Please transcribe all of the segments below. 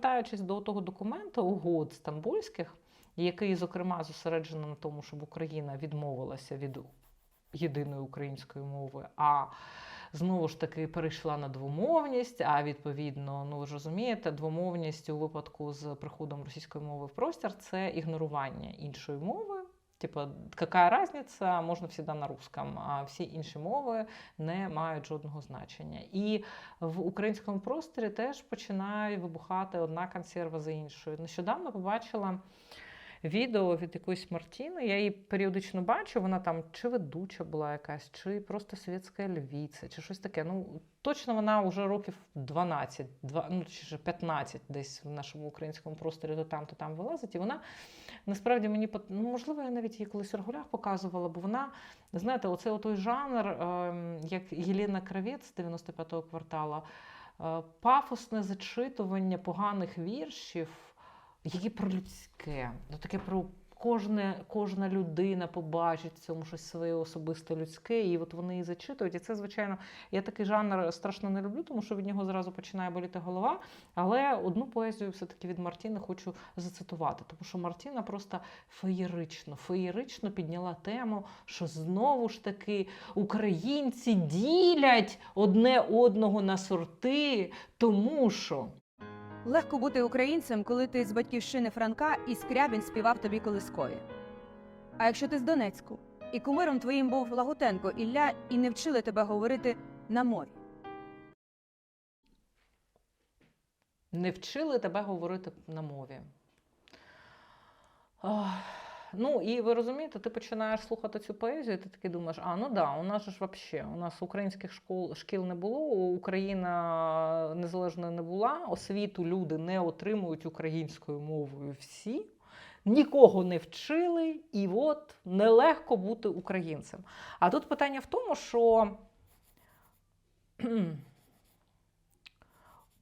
повертаючись до того документу угод стамбульських, який, зокрема, зосереджено на тому, щоб Україна відмовилася від єдиної української мови, а знову ж таки перейшла на двомовність. А відповідно, ну ви ж розумієте, двомовність у випадку з приходом російської мови в простір це ігнорування іншої мови. Типа, яка разниця, можна всегда на русском, а всі інші мови не мають жодного значення. І в українському просторі теж починає вибухати одна консерва за іншою. Нещодавно побачила відео від якоїсь Мартіни. Я її періодично бачу. Вона там чи ведуча була якась, чи просто совєтська львіця, чи щось таке. Ну точно вона вже років 12, 2, ну чи вже 15 десь в нашому українському просторі то там, то там вилазить. І вона насправді мені ну, можливо, я навіть її колись в регулях показувала, бо вона, знаєте, оце той жанр, ем, як Єлена Кравець з 95-го квартала, е, пафосне зачитування поганих віршів, які про людське, ну таке про. Кожне, кожна людина побачить цьому щось своє особисте людське, і от вони і зачитують. І це, звичайно, я такий жанр страшно не люблю, тому що від нього зразу починає боліти голова. Але одну поезію все-таки від Мартіни хочу зацитувати, тому що Мартіна просто феєрично, феєрично підняла тему, що знову ж таки українці ділять одне одного на сорти, тому що. Легко бути українцем, коли ти з батьківщини Франка і Скрябін співав тобі колискові. А якщо ти з Донецьку, і кумиром твоїм був Лагутенко Ілля, і не вчили тебе говорити на мові. не вчили тебе говорити на мові. Ах, Ну, і ви розумієте, ти починаєш слухати цю поезію, і ти такий думаєш, а ну да, у нас ж вообще, у нас українських школ, шкіл не було, Україна незалежною не була, освіту люди не отримують українською мовою всі, нікого не вчили, і от нелегко бути українцем. А тут питання в тому, що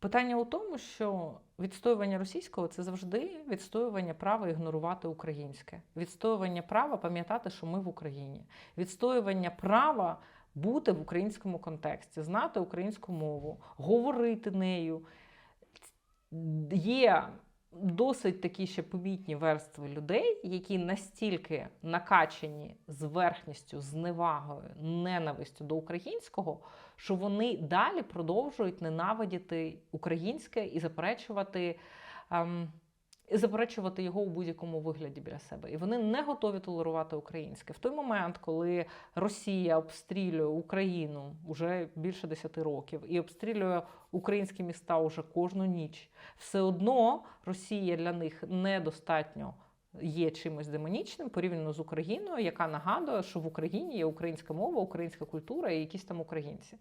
Питання у тому, що відстоювання російського це завжди відстоювання права ігнорувати українське, відстоювання права пам'ятати, що ми в Україні, відстоювання права бути в українському контексті, знати українську мову, говорити нею. Є досить такі ще помітні верстви людей, які настільки накачані зверхністю, зневагою, ненавистю до українського, що вони далі продовжують ненавидіти українське і заперечувати. ем, і заперечувати його у будь-якому вигляді біля себе. І вони не готові толерувати українське. В той момент, коли Росія обстрілює Україну вже більше 10 років і обстрілює українські міста уже кожну ніч, все одно Росія для них недостатньо є чимось демонічним порівняно з Україною, яка нагадує, що в Україні є українська мова, українська культура і якісь там українці.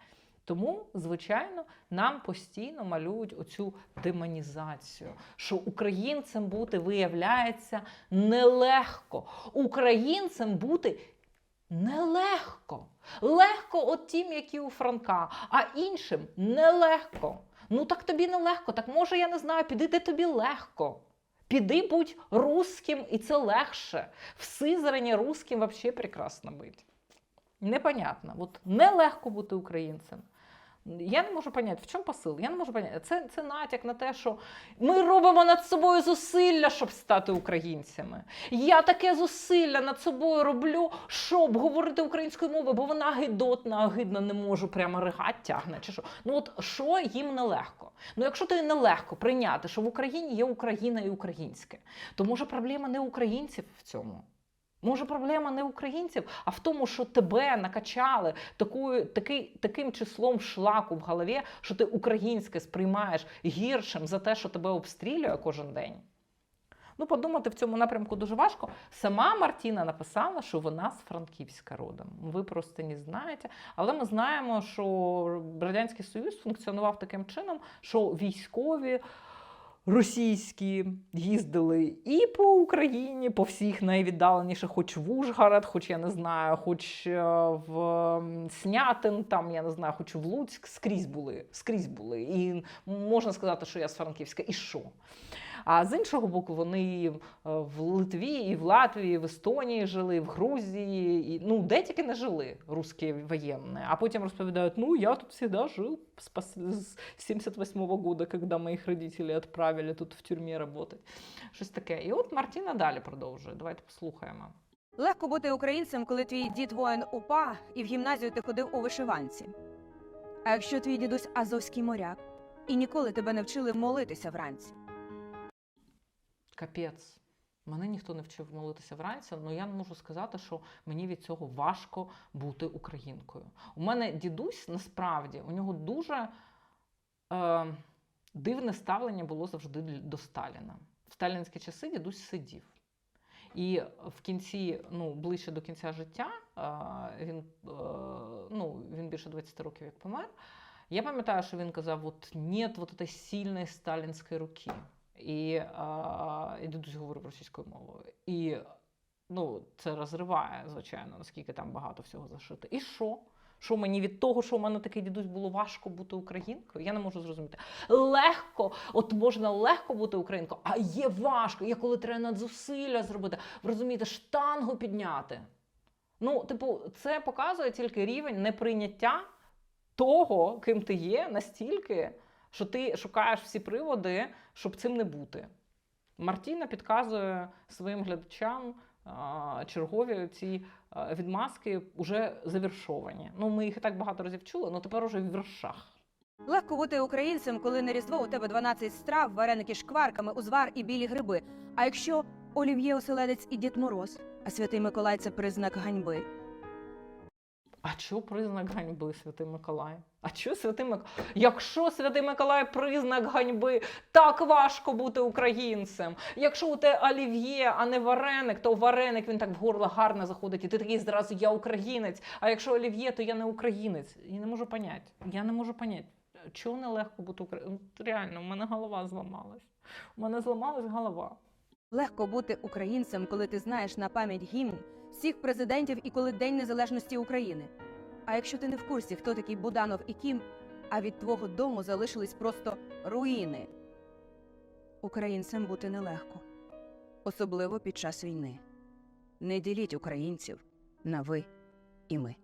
Тому, звичайно, нам постійно малюють оцю демонізацію, що українцем бути виявляється нелегко. Українцем бути нелегко. Легко от тим, які у Франка, а іншим нелегко. Ну так тобі нелегко, так може, я не знаю, піди де тобі легко. Піди будь русським, і це легше. В Сизрані русським взагалі прекрасно бути. Непонятно. От нелегко бути українцем. Я не можу поняти, в чому посил? Я не можу поняти. Це, це натяк на те, що ми робимо над собою зусилля, щоб стати українцями. Я таке зусилля над собою роблю, щоб говорити українською мовою, бо вона гидотна, а гидна не можу прямо ригать тягне. Чи що? Ну от що їм нелегко? Ну якщо тобі нелегко прийняти, що в Україні є Україна і українське, то може проблема не українців в цьому. Може, проблема не українців, а в тому, що тебе накачали такою, такий, таким числом шлаку в голові, що ти українське сприймаєш гіршим за те, що тебе обстрілює кожен день. Ну, подумати в цьому напрямку дуже важко. Сама Мартіна написала, що вона з Франківська родом. Ви просто не знаєте. Але ми знаємо, що Радянський Союз функціонував таким чином, що військові російські їздили і по Україні, по всіх найвіддаленіших, хоч в Ужгород, хоч я не знаю, хоч е, в Снятин, там я не знаю, хоч в Луцьк, скрізь були. Скрізь були. І можна сказати, що я з Франківська. І що? А з іншого боку, вони е, в Литві, і в Латвії, і в Естонії жили, в Грузії, і, ну де тільки не жили русські воєнні. А потім розповідають: ну я тут завжди жив з пос- з 78-го года, когда моих родителей отправили заставили тут в тюрмі працювати. Щось таке. І от Мартіна далі продовжує. Давайте послухаємо. Легко бути українцем, коли твій дід воїн УПА і в гімназію ти ходив у вишиванці. А якщо твій дідусь азовський моряк і ніколи тебе не вчили молитися вранці. Капець. Мене ніхто не вчив молитися вранці, але я не можу сказати, що мені від цього важко бути українкою. У мене дідусь насправді у нього дуже е, дивне ставлення було завжди до Сталіна. В сталінські часи дідусь сидів. І в кінці, ну, ближче до кінця життя, е, він, е, ну, він більше 20 років як помер. Я пам'ятаю, що він казав: от нет вот этой сильної сталінської руки. І, а, і дідусь говорив російською мовою. І ну, це розриває, звичайно, наскільки там багато всього зашито. І що? Що мені від того, що у мене такий дідусь було важко бути українкою? Я не можу зрозуміти. Легко, от можна легко бути українкою, а є важко. Є коли треба надзусилля зробити, розумієте, штангу підняти. Ну, типу, це показує тільки рівень неприйняття того, ким ти є, настільки, що ти шукаєш всі приводи, щоб цим не бути. Мартіна підказує своїм глядачам чергові ці відмазки вже завершовані. Ну, ми їх і так багато разів чули, але тепер уже в віршах. Легко бути українцем, коли на різдво у тебе 12 страв, вареники з шкварками, узвар і білі гриби. А якщо олів'є оселедець і Дід Мороз, а святий Миколай це признак ганьби. А чого признак ганьби, Святий Миколай? А чого Святий Миколай? Якщо Святий Миколай признак ганьби, так важко бути українцем. Якщо у тебе олів'є, а не вареник, то вареник він так в горло гарно заходить, і ти такий зразу я українець. А якщо олів'є, то я не українець. Я не можу поняти. Я не можу поняти. Чого нелегко бути українцем? Реально, у мене голова зламалась. У мене зламалась голова. Легко бути українцем, коли ти знаєш на пам'ять гімн всіх президентів і коли День Незалежності України. А якщо ти не в курсі, хто такий Буданов і Кім, а від твого дому залишились просто руїни. Українцем бути нелегко, особливо під час війни. Не діліть українців на ви і ми.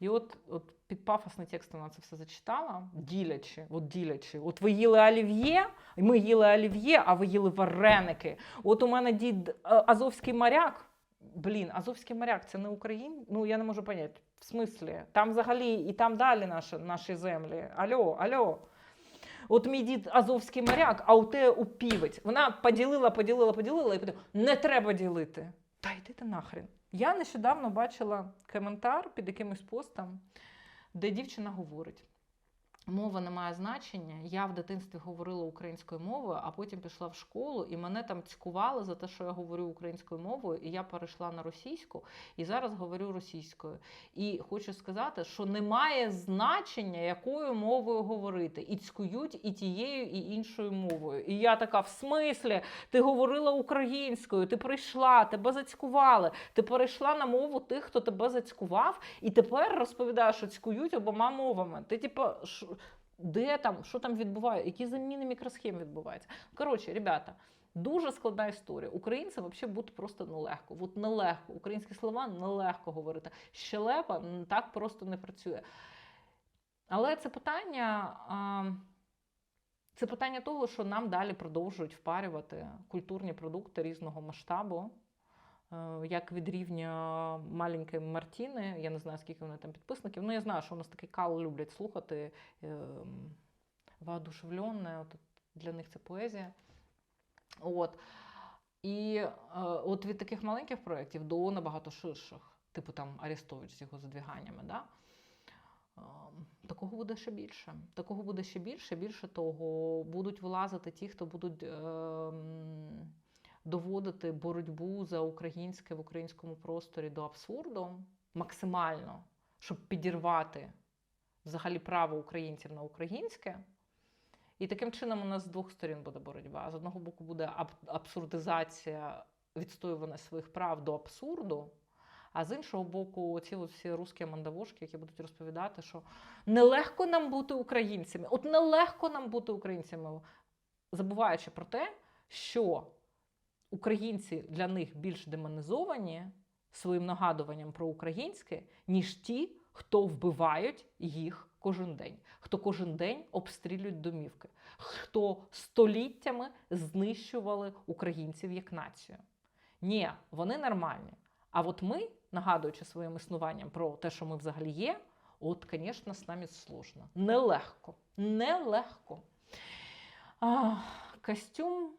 І от, от під пафосний текст вона це все зачитала, ділячи, от ділячи. От ви їли олів'є, ми їли олів'є, а ви їли вареники. От у мене дід е, Азовський моряк. Блін, Азовський моряк це не Україн? Ну я не можу поняти. В смислі, там взагалі і там далі наші, наші землі. Альо, альо. От мій дід Азовський моряк, а у те упівець. Вона поділила, поділила, поділила і поділила. Не треба ділити. Та йди ти нахрен. Я нещодавно бачила коментар під якимось постом, де дівчина говорить: мова не має значення. Я в дитинстві говорила українською мовою, а потім пішла в школу, і мене там цькували за те, що я говорю українською мовою, і я перейшла на російську, і зараз говорю російською. І хочу сказати, що немає значення, якою мовою говорити. І цькують і тією, і іншою мовою. І я така, в смислі, ти говорила українською, ти прийшла, тебе зацькували, ти перейшла на мову тих, хто тебе зацькував, і тепер розповідаєш, що цькують обома мовами. Ти, типу, де там, що там відбувається, які заміни мікросхем відбуваються. Коротше, ребята. Дуже складна історія. Українцям взагалі бути просто нелегко. От нелегко. Українські слова нелегко говорити. Щелепа так просто не працює. Але це питання. Це питання того, що нам далі продовжують впарювати культурні продукти різного масштабу, як від рівня маленької Мартіни. Я не знаю, скільки вони там підписників. Ну, я знаю, що у нас такий кал люблять слухати ем, воодушевленне. Для них це поезія. От. І е, от від таких маленьких проєктів до набагато ширших, типу там Арестович з його задвіганнями, да? Ем, Такого буде ще більше. Такого буде ще більше. Більше того, будуть вилазити ті, хто будуть ем, доводити боротьбу за українське в українському просторі до абсурду максимально, щоб підірвати взагалі право українців на українське. І таким чином у нас з двох сторін буде боротьба. З одного боку буде абсурдизація відстоювання своїх прав до абсурду. А з іншого боку, ці всі русські мандавошки, які будуть розповідати, що нелегко нам бути українцями. От нелегко нам бути українцями, забуваючи про те, що українці для них більш демонізовані своїм нагадуванням про українське, ніж ті, хто вбивають їх кожен день, хто кожен день обстрілюють домівки, хто століттями знищували українців як націю. Ні, вони нормальні. А от ми, нагадуючи своїм існуванням про те, що ми взагалі є, от, звісно, з нами сложно. Нелегко. Нелегко. А, костюм,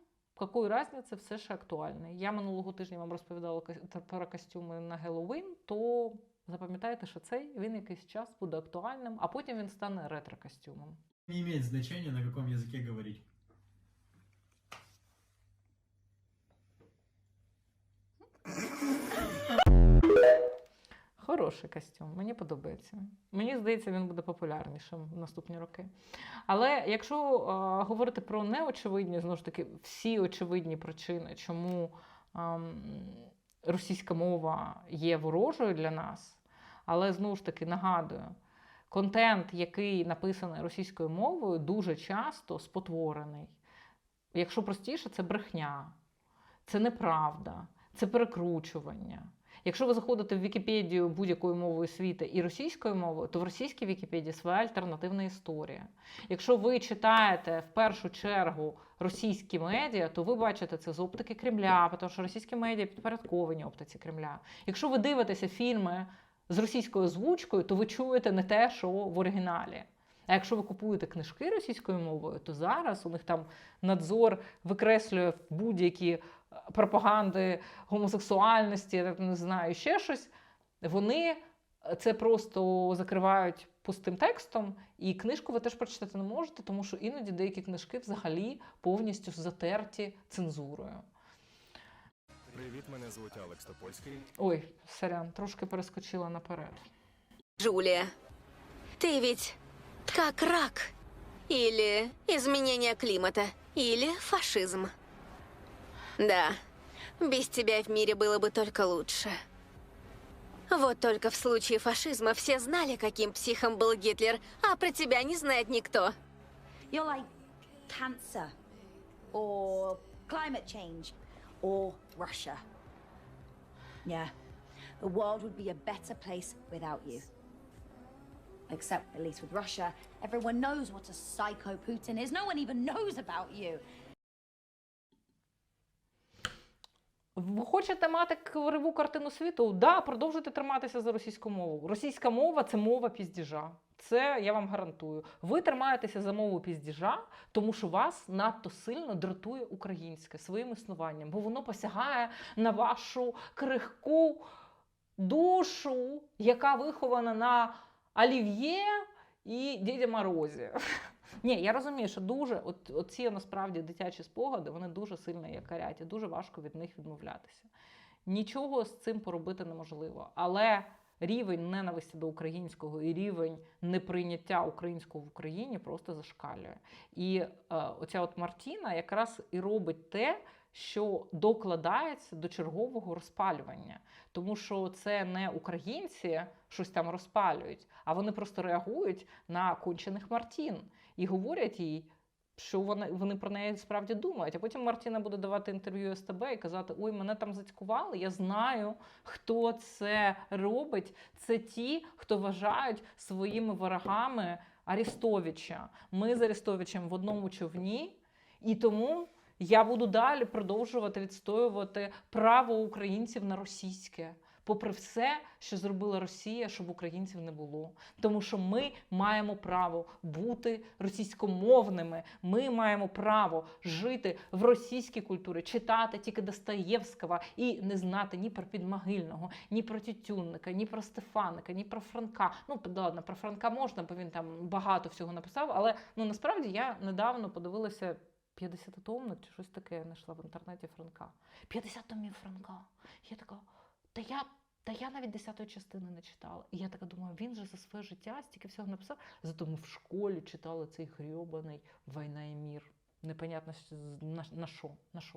якої разницы, все ще актуальний. Я минулого тижня вам розповідала про костюми на Геловін, то запам'ятайте, що цей він якийсь час буде актуальним, а потім він стане ретро-костюмом. Не имеет значения, на каком языке говорить. Хороший костюм, мені подобається. Мені здається, він буде популярнішим в наступні роки. Але якщо е, говорити про неочевидні, знову ж таки, всі очевидні причини, чому ем, російська мова є ворожою для нас, але знову ж таки нагадую, контент, який написаний російською мовою, дуже часто спотворений. Якщо простіше, це брехня, це неправда, це перекручування. Якщо ви заходите в Вікіпедію будь-якою мовою світу і російською мовою, то в російській Вікіпедії своя альтернативна історія. Якщо ви читаєте в першу чергу російські медіа, то ви бачите це з оптики Кремля, тому що російські медіа підпорядковані оптиці Кремля. Якщо ви дивитеся фільми з російською озвучкою, то ви чуєте не те, що в оригіналі. А якщо ви купуєте книжки російською мовою, то зараз у них там надзор викреслює будь-які пропаганди гомосексуальності, я так не знаю, ще щось. Вони це просто закривають пустим текстом, і книжку ви теж прочитати не можете, тому що іноді деякі книжки взагалі повністю затерті цензурою. Привіт, мене звуть Алекс Топольський. Ой, сорян, трошки перескочила наперед. Джулия, ты ведь как рак. Или изменение климата. Или фашизм. Да, без тебя в мире было бы только лучше. Вот только в случае фашизма все знали, каким психом был Гитлер, а про тебя не знает никто. Except, at least with Russia, everyone knows what a psycho Putin is. No one even knows about you. Ви хочете мати криву картину світу? Да, продовжуйте триматися за російську мову. Російська мова це мова піздіжа. Це я вам гарантую. Ви тримаєтеся за мову піздіжа, тому що вас надто сильно дратує українське своїм існуванням, бо воно посягає на вашу крихку душу, яка вихована на олів'є і Діді Морозі. Ні, я розумію, що дуже от, оці насправді дитячі спогади, вони дуже сильно якорять, і дуже важко від них відмовлятися. Нічого з цим поробити неможливо. Але рівень ненависті до українського і рівень неприйняття українського в Україні просто зашкалює. І е, оця от Мартіна якраз і робить те, що докладається до чергового розпалювання. Тому що це не українці щось там розпалюють, а вони просто реагують на кончених Мартін і говорять їй, що вони, вони про неї справді думають. А потім Мартіна буде давати інтерв'ю СТБ і казати: Ой, мене там зацькували, я знаю, хто це робить. Це ті, хто вважають своїми ворогами Арістовича. Ми з Арістовичем в одному човні, і тому. Я буду далі продовжувати відстоювати право українців на російське, попри все, що зробила Росія, щоб українців не було. Тому що ми маємо право бути російськомовними. Ми маємо право жити в російській культурі, читати тільки Достоєвського і не знати ні про Підмогильного, ні про Тютюнника, ні про Стефаника, ні про Франка. Ну, ладно, про Франка можна, бо він там багато всього написав. Але ну насправді я недавно подивилася 50-томник чи щось таке я знайшла в інтернеті Франка. 50 томів Франка. Я така, та я. Та я навіть десятої частини не читала. І я така думаю, він же за своє життя стільки всього написав. Зато ми в школі читали цей грьобаний «Війна і мір. Непонятно, на, що? На що?